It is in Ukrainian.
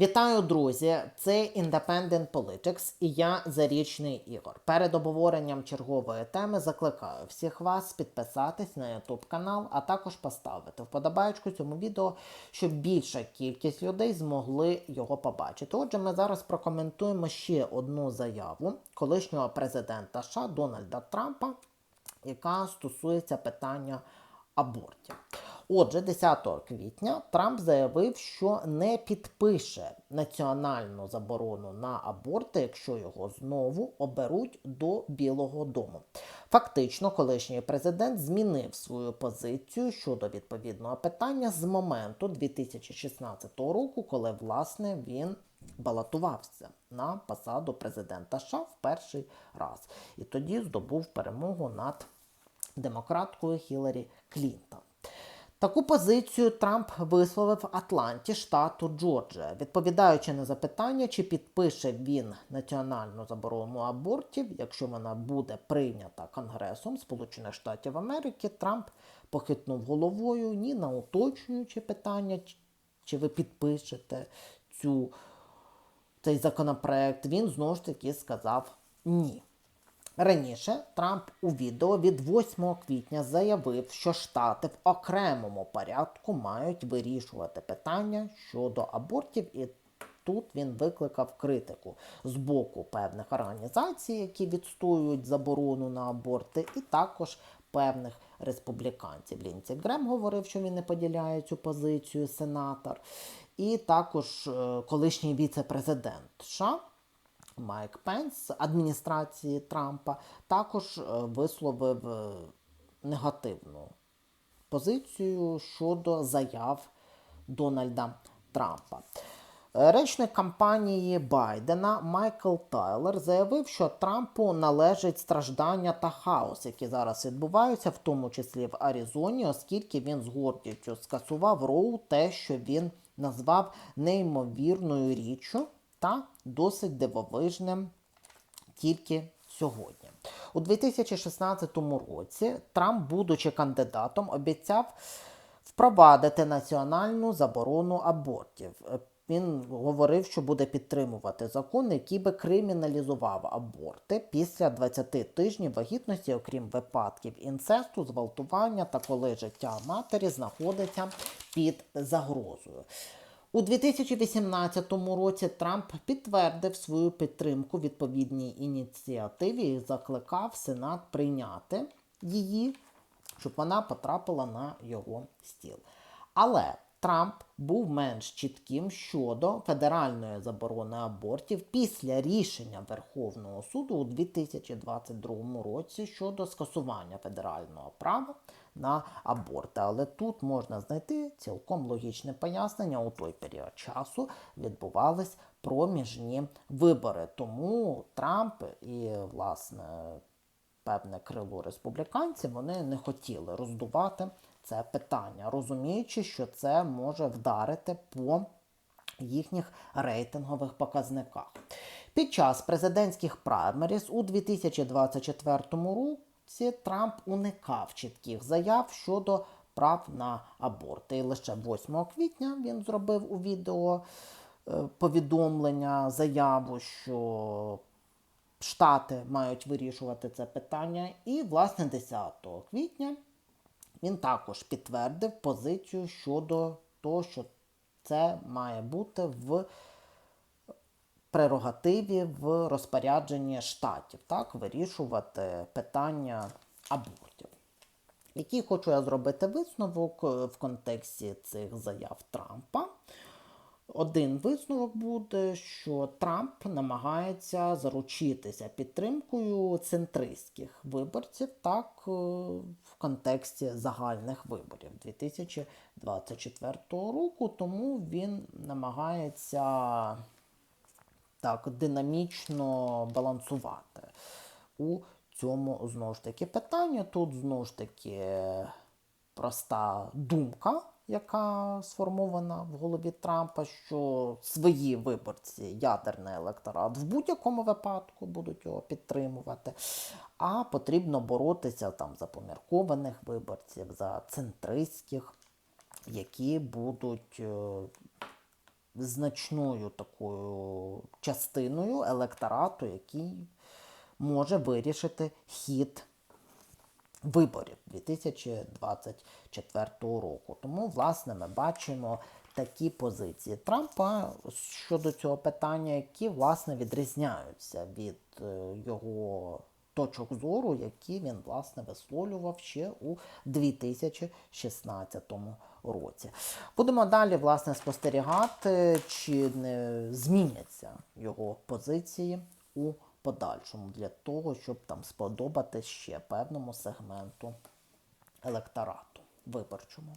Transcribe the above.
Вітаю, друзі! Це Independent Politics і я Зарічний Ігор. Перед обговоренням чергової теми закликаю всіх вас підписатись на YouTube канал, а також поставити вподобайку цьому відео, щоб більша кількість людей змогли його побачити. Отже, ми зараз прокоментуємо ще одну заяву колишнього президента США Дональда Трампа, яка стосується питання абортів. Отже, 10 квітня Трамп заявив, що не підпише національну заборону на аборти, якщо його знову оберуть до Білого Дому. Фактично, колишній президент змінив свою позицію щодо відповідного питання з моменту 2016 року, коли власне він балотувався на посаду президента США в перший раз, і тоді здобув перемогу над демократкою Хіларі Клінтон. Таку позицію Трамп висловив Атланті, штату Джорджія, відповідаючи на запитання, чи підпише він національну заборону абортів, якщо вона буде прийнята Конгресом Сполучених Штатів Америки, Трамп похитнув головою ні на уточнюючі питання, чи ви підпишете цю, цей законопроект. Він знову ж таки сказав ні. Раніше Трамп у відео від 8 квітня заявив, що штати в окремому порядку мають вирішувати питання щодо абортів, і тут він викликав критику з боку певних організацій, які відстоюють заборону на аборти, і також певних республіканців. Лінці Грем говорив, що він не поділяє цю позицію, сенатор, і також е, колишній віце-президент США. Майк Пенс адміністрації Трампа також е, висловив е, негативну позицію щодо заяв Дональда Трампа. Е, Речник кампанії Байдена Майкл Тайлер заявив, що Трампу належить страждання та хаос, які зараз відбуваються, в тому числі в Аризоні, оскільки він з гордістю скасував Роу те, що він назвав неймовірною річчю та досить дивовижним тільки сьогодні. У 2016 році Трамп, будучи кандидатом, обіцяв впровадити національну заборону абортів. Він говорив, що буде підтримувати закон, який би криміналізував аборти після 20 тижнів вагітності, окрім випадків інцесту, зґвалтування та коли життя матері знаходиться під загрозою. У 2018 році Трамп підтвердив свою підтримку відповідній ініціативі і закликав Сенат прийняти її, щоб вона потрапила на його стіл. Але Трамп був менш чітким щодо федеральної заборони абортів після рішення Верховного суду у 2022 році щодо скасування федерального права на аборти. Але тут можна знайти цілком логічне пояснення. У той період часу відбувались проміжні вибори. Тому Трамп і, власне, певне крило республіканців вони не хотіли роздувати це питання, розуміючи, що це може вдарити по їхніх рейтингових показниках. Під час президентських праймеріз у 2024 році Трамп уникав чітких заяв щодо прав на аборти. І лише 8 квітня він зробив у відео е, повідомлення, заяву, що Штати мають вирішувати це питання. І, власне, 10 квітня він також підтвердив позицію щодо того, що це має бути в прерогативі в розпорядженні штатів, так, вирішувати питання абортів. Який хочу я зробити висновок в контексті цих заяв Трампа. Один висновок буде, що Трамп намагається заручитися підтримкою центристських виборців, так е, в контексті загальних виборів 2024 року. Тому він намагається так динамічно балансувати у цьому знову ж таки питанні. Тут знову ж таки проста думка яка сформована в голові Трампа, що свої виборці, ядерний електорат в будь-якому випадку будуть його підтримувати, а потрібно боротися там за поміркованих виборців, за центристських, які будуть е, значною такою частиною електорату, який може вирішити хід виборів 2024 року. Тому, власне, ми бачимо такі позиції Трампа щодо цього питання, які власне відрізняються від е, його точок зору, які він власне висловлював ще у 2016 році. Будемо далі власне спостерігати, чи не зміняться його позиції у подальшому для того, щоб там сподобати ще певному сегменту електорату виборчому.